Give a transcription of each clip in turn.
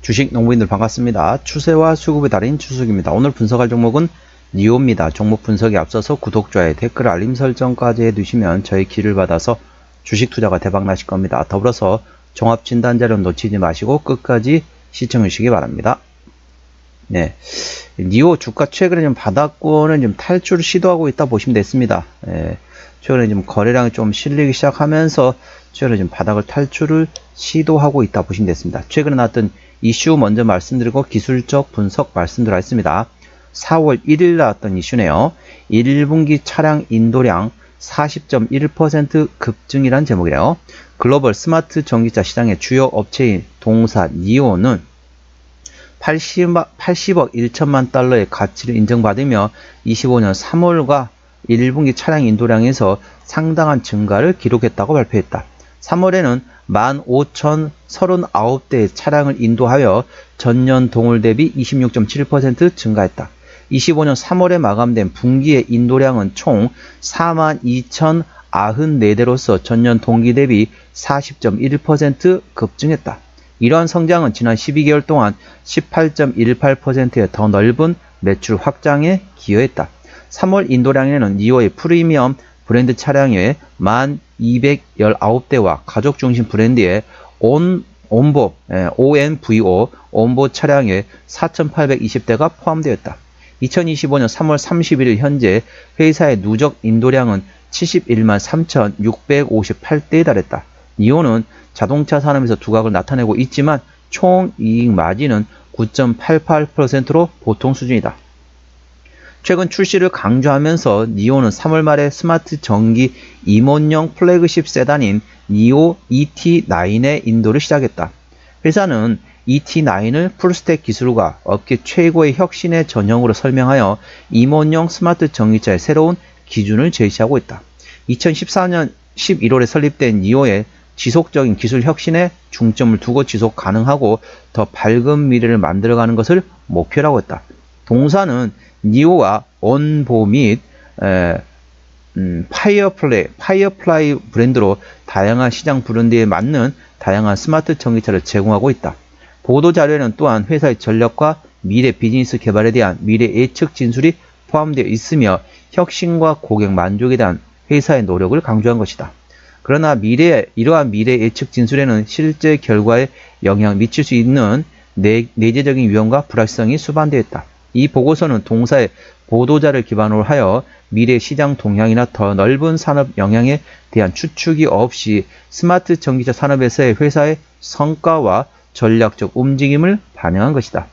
주식 농부인들 반갑습니다. 추세와 수급의 달인 추석입니다. 오늘 분석할 종목은 니오입니다. 종목 분석에 앞서서 구독, 좋아요, 댓글, 알림 설정까지 해두시면 저희 길을 받아서 주식 투자가 대박 나실 겁니다. 더불어서 종합 진단 자료 놓치지 마시고 끝까지 시청해 주시기 바랍니다. 네. 니오 주가 최근에 좀 바닥권을 좀 탈출을 시도하고 있다 보시면 됐습니다. 예, 최근에 좀 거래량이 좀 실리기 시작하면서 최근에 좀 바닥을 탈출을 시도하고 있다 보시면 됐습니다. 최근에 나왔던 이슈 먼저 말씀드리고 기술적 분석 말씀드리겠습니다. 4월 1일 나왔던 이슈네요. 1분기 차량 인도량 40.1% 급증이란 제목이래요. 글로벌 스마트 전기차 시장의 주요 업체인 동사 니오는 80, 80 억 1천만 달러의 가치를 인정받으며 25년 3월과 1분기 차량 인도량에서 상당한 증가를 기록했다고 발표했다. 3월에는 15,039대의 차량을 인도하여 전년 동월 대비 26.7% 증가했다. 25년 3월에 마감된 분기의 인도량은 총 42,094대로서 전년 동기 대비 40.1% 급증했다. 이러한 성장은 지난 12개월 동안 18.18%의 더 넓은 매출 확장에 기여했다. 3월 인도량에는 2월의 프리미엄 브랜드 차량의 1,219대와 가족 중심 브랜드의 온, 온보, 예, ONVO, 온보 차량의 4,820대가 포함되었다. 2025년 3월 31일 현재 회사의 누적 인도량은 71만 3,658대에 달했다. 니오는 자동차 산업에서 두각을 나타내고 있지만 총 이익 마진은 9.88%로 보통 수준이다. 최근 출시를 강조하면서 니오는 3월 말에 스마트 전기 임원용 플래그십 세단인 니오 ET9의 인도를 시작했다. 회사는 ET9을 풀스택 기술과 업계 최고의 혁신의 전형으로 설명하여 임원용 스마트 전기차의 새로운 기준을 제시하고 있다. 2014년 11월에 설립된 니오의 지속적인 기술 혁신에 중점을 두고 지속 가능하고 더 밝은 미래를 만들어가는 것을 목표라고 했다. 동사는 니오와 온보 및 에, 음, 파이어플레이, 파이어플라이 브랜드로 다양한 시장 브랜드에 맞는 다양한 스마트 전기차를 제공하고 있다. 보도 자료에는 또한 회사의 전략과 미래 비즈니스 개발에 대한 미래 예측 진술이 포함되어 있으며 혁신과 고객 만족에 대한 회사의 노력을 강조한 것이다. 그러나 미래 이러한 미래 예측 진술에는 실제 결과에 영향 미칠 수 있는 내, 내재적인 위험과 불확실성이 수반되어 있다. 이 보고서는 동사의 보도자를 기반으로 하여 미래 시장 동향이나 더 넓은 산업 영향에 대한 추측이 없이 스마트 전기차 산업에서의 회사의 성과와 전략적 움직임을 반영한 것이다.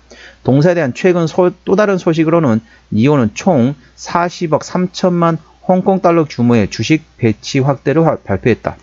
동사에 대한 최근 소, 또 다른 소식으로는 니오는 총 40억 3천만 홍콩 달러 규모의 주식 배치 확대를 화, 발표했다.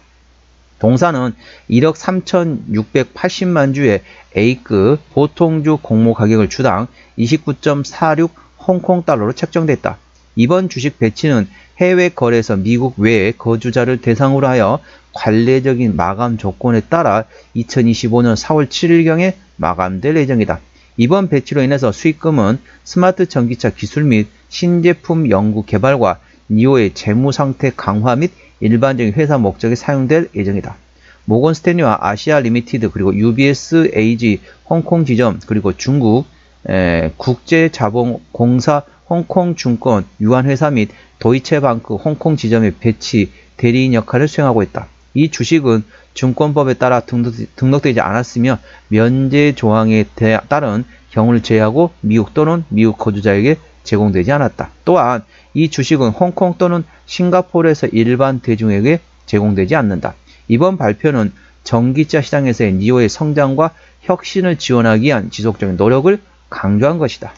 동사는 1억 3,680만 주의 A급 보통주 공모 가격을 주당 29.46 홍콩 달러로 책정됐다. 이번 주식 배치는 해외 거래에서 미국 외의 거주자를 대상으로 하여 관례적인 마감 조건에 따라 2025년 4월 7일경에 마감될 예정이다. 이번 배치로 인해서 수익금은 스마트 전기차 기술 및 신제품 연구 개발과 니오의 재무 상태 강화 및 일반적인 회사 목적에 사용될 예정이다. 모건 스탠리와 아시아 리미티드 그리고 UBS AG 홍콩 지점 그리고 중국 에, 국제자본공사 홍콩 증권 유한회사 및 도이체방크 홍콩 지점의 배치 대리인 역할을 수행하고 있다. 이 주식은 증권법에 따라 등록, 등록되지 않았으며 면제 조항에 따른 경우를 제외하고 미국 또는 미국 거주자에게 제공되지 않았다. 또한 이 주식은 홍콩 또는 싱가포르에서 일반 대중에게 제공되지 않는다. 이번 발표는 전기차 시장에서의 니오의 성장과 혁신을 지원하기 위한 지속적인 노력을 강조한 것이다.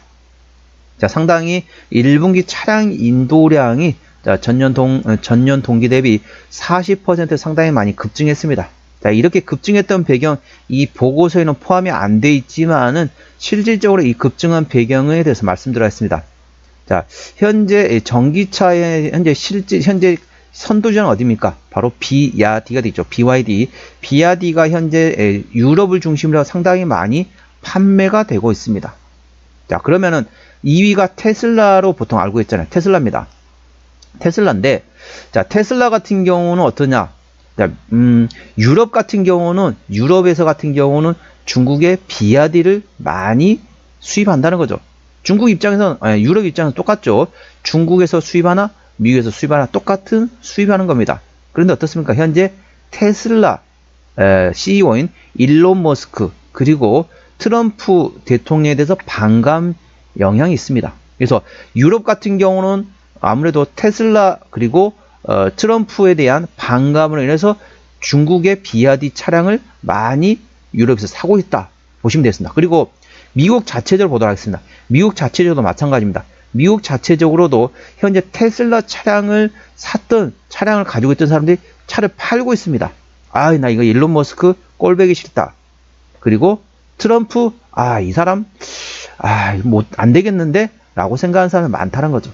자, 상당히 1분기 차량 인도량이 자, 전년 동, 전년 동기 대비 40% 상당히 많이 급증했습니다. 자, 이렇게 급증했던 배경, 이 보고서에는 포함이 안 돼 있지만은 실질적으로 이 급증한 배경에 대해서 말씀드렸습니다. 자, 현재 전기차의 현재 실제 현재 선두주자는 어디입니까? 바로 비야디가 되죠. BYD. 비야디가 현재 유럽을 중심으로 상당히 많이 판매가 되고 있습니다. 자, 그러면은 2위가 테슬라로 보통 알고 있잖아요. 테슬라입니다. 테슬라인데, 자, 테슬라 같은 경우는 어떠냐? 자, 음, 유럽 같은 경우는, 유럽에서 같은 경우는 중국의 비아디를 많이 수입한다는 거죠. 중국 입장에서는 아니, 유럽 입장은 똑같죠. 중국에서 수입하나 미국에서 수입하나 똑같은 수입하는 겁니다. 그런데 어떻습니까? 현재 테슬라 에, CEO인 일론 머스크 그리고 트럼프 대통령에 대해서 반감 영향이 있습니다. 그래서 유럽 같은 경우는 아무래도 테슬라 그리고 어, 트럼프에 대한 반감으로 인해서 중국의 비아디 차량을 많이 유럽에서 사고 있다 보시면 되겠습니다. 그리고 미국 자체적으로 보도록 하겠습니다. 미국 자체적으로도 마찬가지입니다. 미국 자체적으로도 현재 테슬라 차량을 샀던 차량을 가지고 있던 사람들이 차를 팔고 있습니다. 아, 나 이거 일론 머스크 꼴배기 싫다. 그리고 트럼프, 아, 이 사람, 아, 못, 안 되겠는데? 라고 생각하는 사람이 많다는 거죠.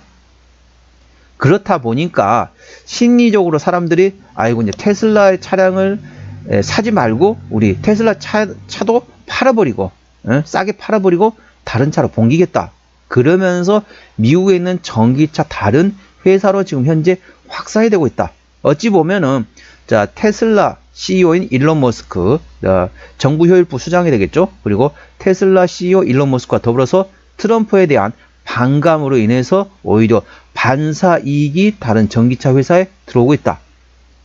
그렇다 보니까 심리적으로 사람들이 아이고 이제 테슬라의 차량을 에, 사지 말고 우리 테슬라 차, 차도 팔아버리고 에, 싸게 팔아버리고 다른 차로 봉기겠다. 그러면서 미국에 있는 전기차 다른 회사로 지금 현재 확산이 되고 있다. 어찌 보면은 자 테슬라 CEO인 일론 머스크 어, 정부 효율부 수장이 되겠죠. 그리고 테슬라 CEO 일론 머스크와 더불어서 트럼프에 대한 반감으로 인해서 오히려 반사 이익이 다른 전기차 회사에 들어오고 있다.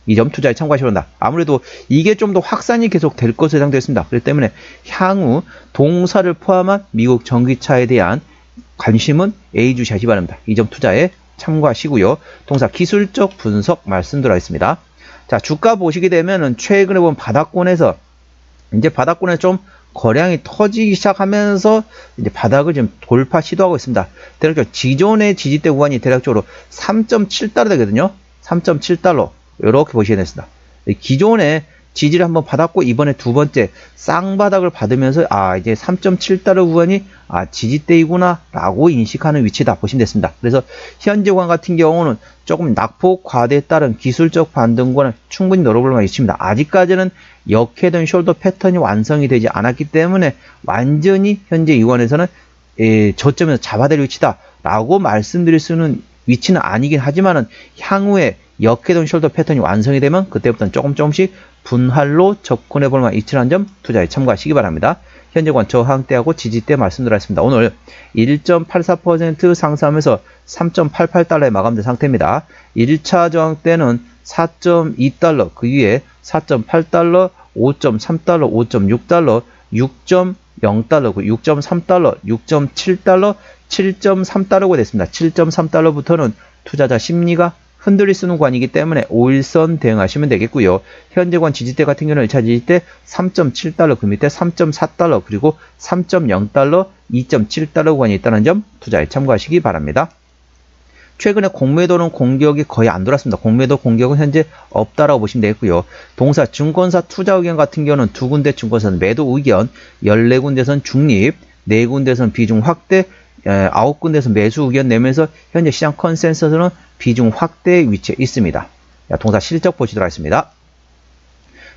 이 점 투자에 참고하시기 바랍니다. 아무래도 이게 좀 더 확산이 계속 될 것으로 예상되었습니다. 그렇기 때문에 향후 동사를 포함한 미국 전기차에 대한 관심은 A주시하시 기 바랍니다. 이 점 투자에 참고하시고요. 동사 기술적 분석 말씀드리겠습니다. 자, 주가 보시게 되면은 최근에 본 바닥권에서 이제 바닥권에 좀 거량이 터지기 시작하면서 이제 바닥을 지금 돌파 시도하고 있습니다. 대략적으로 지존의 지지대 구간이 대략적으로 3.7달러 되거든요. 3.7달러. 이렇게 보시게 됐습니다. 기존에 지지를 한번 받았고 이번에 두 번째 쌍바닥을 받으면서 아 이제 3.7달러 구간이 아 지지대이구나 라고 인식하는 위치다 보시면 됐습니다. 그래서 현재 구간 같은 경우는 조금 낙폭 과대에 따른 기술적 반등과는 충분히 노려볼 만이 있습니다. 아직까지는 역해던 숄더 패턴이 완성이 되지 않았기 때문에 완전히 현재 이 구간에서는 예, 저점에서 잡아될 위치다 라고 말씀드릴 수는 위치는 아니긴 하지만은 향후에 역해동 숄더 패턴이 완성이 되면 그때부터는 조금 조금씩 분할로 접근해 볼 만한 이치라는 점 투자에 참고하시기 바랍니다. 현재관 저항대하고 지지대 말씀드렸습니다. 오늘 1.84% 상승하면서 3.88달러에 마감된 상태입니다. 1차 저항대는 4.2달러, 그 위에 4.8달러, 5.3달러, 5.6달러, 6.0달러, 6.3달러, 6.7달러, 7.3달러가 됐습니다. 7.3달러부터는 투자자 심리가 흔들릴 수 있는 관이기 때문에 5일선 대응하시면 되겠고요. 현재관 지지대 같은 경우는 1차 지지대 3.7달러, 그 밑에 3.4달러, 그리고 3.0달러, 2.7달러 관이 있다는 점 투자에 참고하시기 바랍니다. 최근에 공매도는 공격이 거의 안 돌았습니다. 공매도 공격은 현재 없다라고 보시면 되겠고요. 동사 증권사 투자 의견 같은 경우는 두 군데 증권사는 매도 의견, 14군데선 중립, 4군데선 비중 확대, 9군데서 매수 의견 내면서 현재 시장 컨센서스는 비중 확대 위치에 있습니다. 동사 실적 보시도록 하겠습니다.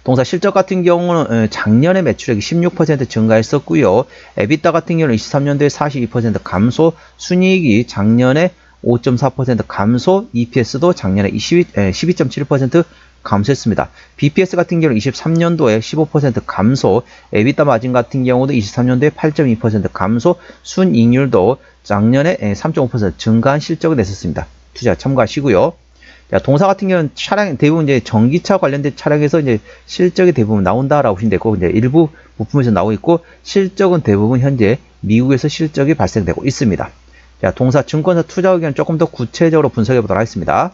동사 실적 같은 경우는 작년에 매출액이 16% 증가했었고요. 에비타 같은 경우는 23년도에 42% 감소, 순이익이 작년에 5.4% 감소, EPS도 작년에 12, 12.7% 감소했습니다. BPS 같은 경우는 23년도에 15% 감소, 에비타 마진 같은 경우도 23년도에 8.2% 감소, 순이익률도 작년에 3.5% 증가한 실적을 냈었습니다. 투자 참고하시고요. 자, 동사 같은 경우는 차량 대부분 이제 전기차 관련된 차량에서 이제 실적이 대부분 나온다라고 보시면 되고 이제 일부 부품에서 나오고 있고 실적은 대부분 현재 미국에서 실적이 발생되고 있습니다. 자, 동사 증권사 투자 의견 조금 더 구체적으로 분석해 보도록 하겠습니다.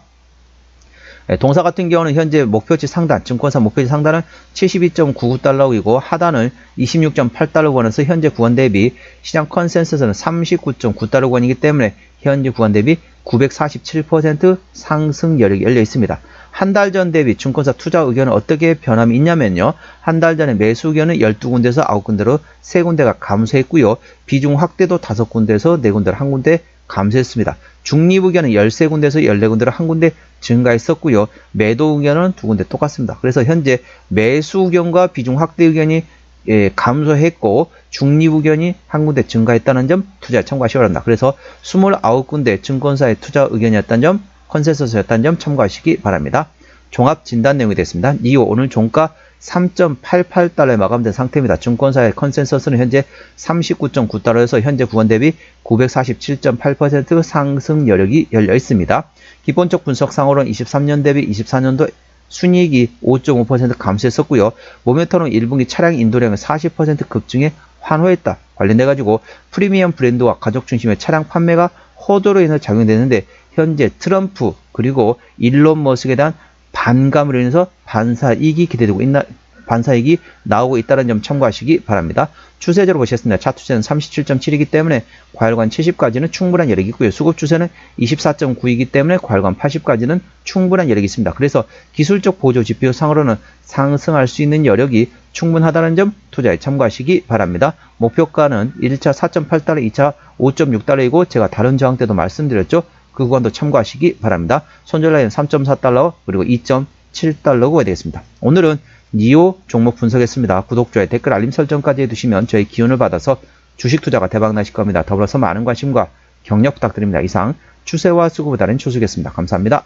예, 동사 같은 경우는 현재 목표치 상단, 증권사 목표치 상단은 72.99달러이고 하단을 26.8달러 권에서 현재 구간 대비 시장 컨센서스는 39.9달러 권이기 때문에 현재 구간 대비 947% 상승 여력이 열려 있습니다. 한 달 전 대비 증권사 투자 의견은 어떻게 변함이 있냐면요. 한 달 전에 매수 의견은 12군데에서 9군데로 3군데가 감소했고요. 비중 확대도 5군데에서 4군데로 한 군데 감소했습니다. 중립 의견은 13군데에서 14군데로 한 군데 증가했었고요. 매도 의견은 두 군데 똑같습니다. 그래서 현재 매수 의견과 비중 확대 의견이 예, 감소했고 중립 의견이 한 군데 증가했다는 점 투자 참고하시기 바랍니다. 그래서 29군데 증권사의 투자 의견이었다는 점 컨센서스였다는 점 참고하시기 바랍니다. 종합 진단 내용이 됐습니다. 니오 오늘 종가 3.88달러에 마감된 상태입니다. 증권사의 컨센서스는 현재 39.9달러에서 현재 구원 대비 947.8% 상승 여력이 열려 있습니다. 기본적 분석상으로는 23년 대비 24년도 순이익이 5.5% 감소했었고요. 모멘텀은 1분기 차량 인도량을 40% 급증해 환호했다. 관련돼 가지고 프리미엄 브랜드와 가족 중심의 차량 판매가 호도로 인해 작용되는데 현재 트럼프 그리고 일론 머스크에 대한 반감으로 인해서 반사이익이 기대되고 있나 반사이익이 나오고 있다는 점 참고하시기 바랍니다. 추세적으로 보셨습니다. 차트 추세는 37.7이기 때문에 과열관 70까지는 충분한 여력이 있고요. 수급 추세는 24.9이기 때문에 과열관 80까지는 충분한 여력이 있습니다. 그래서 기술적 보조 지표 상으로는 상승할 수 있는 여력이 충분하다는 점 투자에 참고하시기 바랍니다. 목표가는 1차 4.8달러, 2차 5.6달러이고 제가 다른 저항 때도 말씀드렸죠. 그 구간도 참고하시기 바랍니다. 손절 라인 3.4달러 그리고 2.7달러가 되겠습니다. 오늘은 니오 종목 분석했습니다. 구독, 좋아요, 댓글, 알림 설정까지 해두시면 저희 기운을 받아서 주식 투자가 대박 나실 겁니다. 더불어서 많은 관심과 격려 부탁드립니다. 이상 추세와 수급을 다른 초수겠습니다. 감사합니다.